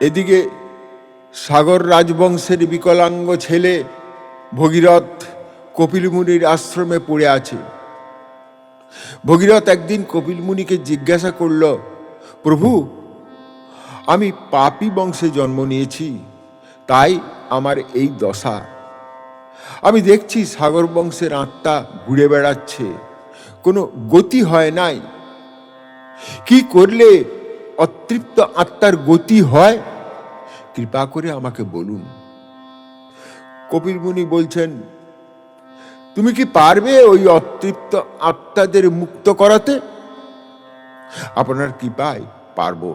এদিকে সাগর রাজবংশের বিকলাঙ্গ ছেলে ভগীরথ কপিল মুনির আশ্রমে পড়ে আছে। ভগীরথ একদিন কপিল মুনিকে জিজ্ঞাসা করল, প্রভু, আমি পাপি বংশে জন্ম নিয়েছি, তাই আমার এই দশা। আমি দেখছি সাগর বংশের আত্মা ঘুরে বেড়াচ্ছে, কোনো গতি হয় নাই। কি করলে অতৃপ্ত আত্মার গতি হয়, কৃপা করে আমাকে বলুন। কপিল মুনি বলছেন, তুমি কি পারবে ওই অতৃপ্ত আত্মাদের মুক্ত করাতে? আপনার কৃপায় পারব।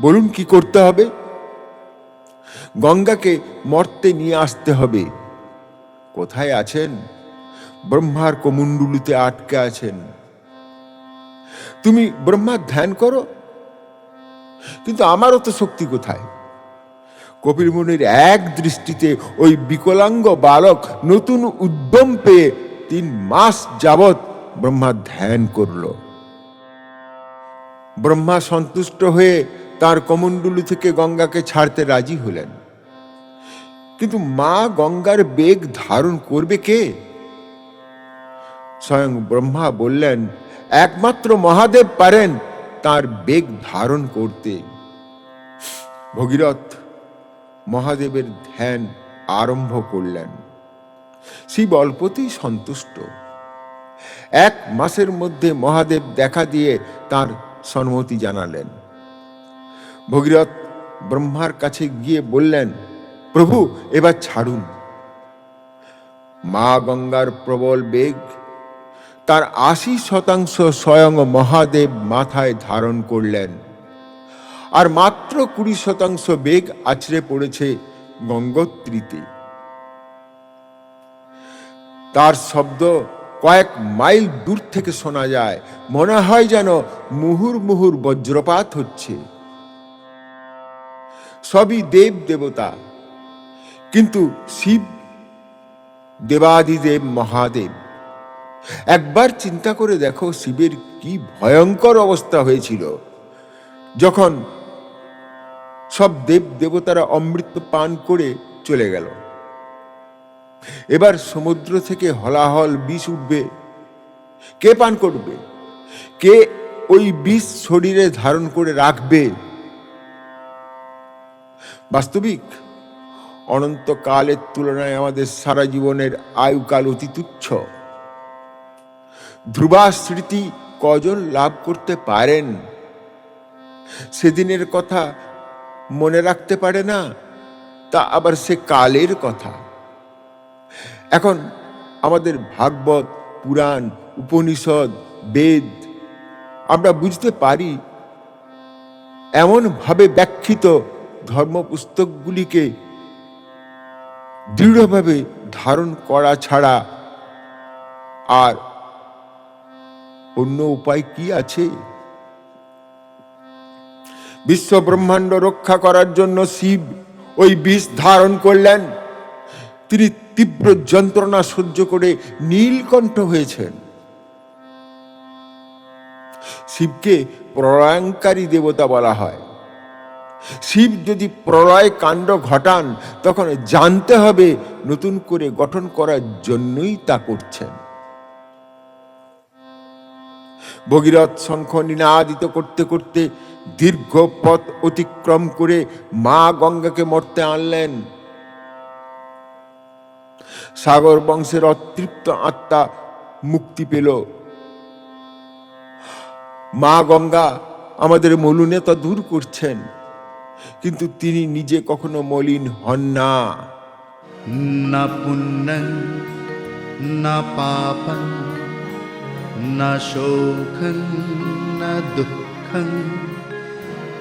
বলুন কি করতে হবে? গঙ্গাকে মর্তে নিয়ে আসতে হবে। কোথায় আছেন? ব্রহ্মার কমুন্ডুলিতে আটকে আছেন। তুমি ব্রহ্মার ধ্যান করো কিন্তু আমারও তো শক্তি কোথায়? কপিল মুনির এক দৃষ্টিতে ওই বিকলাঙ্গ বালক নতুন উদ্যম পেয়ে তিন মাস যাবৎ ব্রহ্মা ধ্যান করল। ব্রহ্মা সন্তুষ্ট হয়ে তার কমণ্ডলু থেকে গঙ্গাকে ছাড়তে রাজি হলেন। কিন্তু মা গঙ্গার বেগ ধারণ করবে কে? স্বয়ং ব্রহ্মা বললেন, একমাত্র মহাদেব পারেন তার বেগ ধারণ করতে। ভগীরথ মহাদেবের ধ্যান আরম্ভ করলেন। শিব অল্পতেই সন্তুষ্ট। এক মাসের মধ্যে মহাদেব দেখা দিয়ে তার সম্মতি জানালেন। ভগীরথ ব্রহ্মার কাছে গিয়ে বললেন, প্রভু, এবার ছাড়ুন। মা গঙ্গার প্রবল বেগ তার আশি শতাংশ স্বয়ং মহাদেব মাথায় ধারণ করলেন। আর মাত্র কুড়ি শতাংশ বেগ আছড়ে পড়েছে গঙ্গোত্রীতে। তার শব্দ কয়েক মাইল দূর থেকে শোনা যায়। মনে হয় যেন মুহুর মুহুর বজ্রপাত হচ্ছে। সবই দেব দেবতা। কিন্তু শিব দেবাদিদেব মহাদেব। একবার চিন্তা করে দেখো শিবের কি ভয়ঙ্কর অবস্থা হয়েছিল। যখন সব দেব দেবতারা অমৃত পান করে চলে গেল। এবার সমুদ্র থেকে হলাহল বিষ উঠবে। কে পান করবে? কে ওই বিষ শরীরে ধারণ করে রাখবে? বাস্তবিক অনন্তকালের তুলনায় আমাদের সারা জীবনের আয়ুকাল অতি তুচ্ছ। ধ্রুবা স্মৃতি কজন লাভ করতে পারেন? সেদিনের কথা মনে রাখতে পারে না, তা আবার সে কালের কথা। এখন আমাদের ভাগবত, পুরাণ, উপনিষদ, বেদ, আমরা বুঝতে পারি, এমনভাবে ব্যাখ্যিত ধর্মপুস্তকগুলিকে দৃঢ়ভাবে ধারণ করা ছাড়া আর অন্য উপায় কি আছে? বিশ্ব ব্রহ্মাণ্ড রক্ষা করার জন্য শিব ওই বিষ ধারণ করলেন। তিনি তীব্র যন্ত্রণা সহ্য করে নীলকণ্ঠ হয়েছেন। শিবকে প্রলয়ঙ্কারী দেবতা বলা হয়। শিব যদি প্রলয় কাণ্ড ঘটান, তখন জানতে হবে নতুন করে গঠন করার জন্যই তা করছেন। ভগীরথ শঙ্খ নিনাদিত করতে করতে দীর্ঘ পথ অতিক্রম করে মা গঙ্গাকে মর্তে আনলেন। সাগর বংশের অতৃপ্ত আত্মা মুক্তি পেল। মা গঙ্গা আমাদের মলুনেতা দূর করছেন, কিন্তু তিনি নিজে কখনো মলিন হন না। পুণ্য, না পাপ न शोकं न दुःखं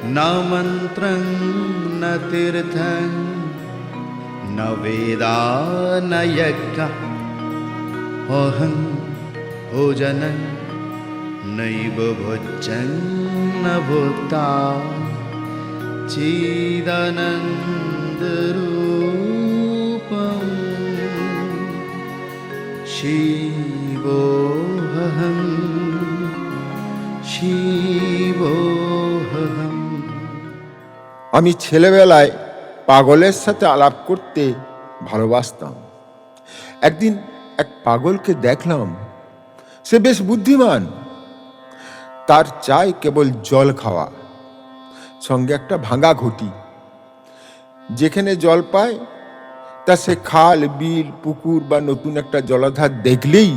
न मन्त्रं न तीर्थं न वेदा न यज्ञः। अहं भोजनं नैव भोजन् न भूता चिदानन्दरूपम्। शिवोऽहं আমি ছেলেবেলায় পাগলের সাথে আলাপ করতে ভালোবাসতাম। একদিন এক পাগলকে দেখলাম, সে বেশ বুদ্ধিমান। তার চাই কেবল জল খাওয়া, সঙ্গে একটা ভাঙা ঘটি। যেখানে জল পায়, তা সে খাল, বিল, পুকুর বা নতুন একটা জলাধার দেখলেই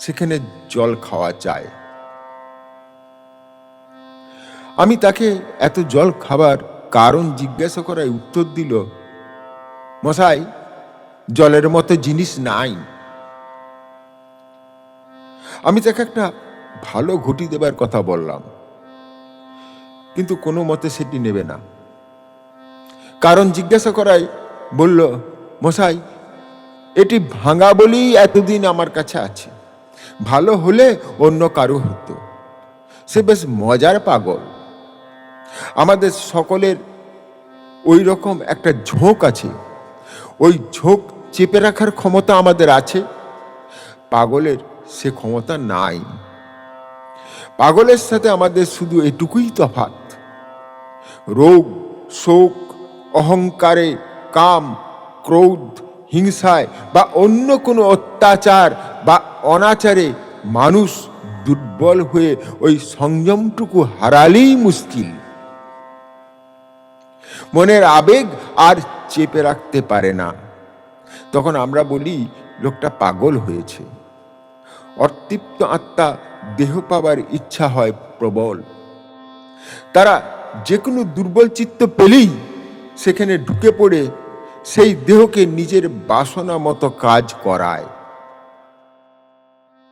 সেখানে জল খাওয়া চায় আমি তাকে এত জল খাবার কারণ জিজ্ঞাসা করায় উত্তর দিল, মশাই, জলের মতো জিনিস নাই। আমি তাকে একটা ভালো ঘটি দেবার কথা বললাম, কিন্তু কোনো মতে সেটি নেবে না। কারণ জিজ্ঞাসা করায় বলল, মশাই, এটি ভাঙা বলেই এতদিন আমার কাছে আছে। ভালো হলে অন্য কারও হতো। সে বেশ মজার পাগল। আমাদের সকলের ওই রকম একটা ঝোঁক আছে। ওই ঝোঁক চেপে রাখার ক্ষমতা আমাদের আছে। পাগলের সে ক্ষমতা নাই। পাগলের সাথে আমাদের শুধু এটুকুই তফাৎ। রোগ, শোক, অহংকারে, কাম, ক্রোধ, হিংসায় বা অন্য কোনো অত্যাচার বা অনাচারে মানুষ দুর্বল হয়ে ওই সংযমটুকু হারালেই মুশকিল। মনের আবেগ আর চেপে রাখতে পারে না। তখন আমরা বলি, লোকটা পাগল হয়েছে। অতৃপ্ত আত্মা দেহ পাবার ইচ্ছা হয় প্রবল। তারা যে কোনো দুর্বল চিত্ত পেলেই সেখানে ঢুকে পড়ে, সেই দেহকে নিজের বাসনা মতো কাজ করায়।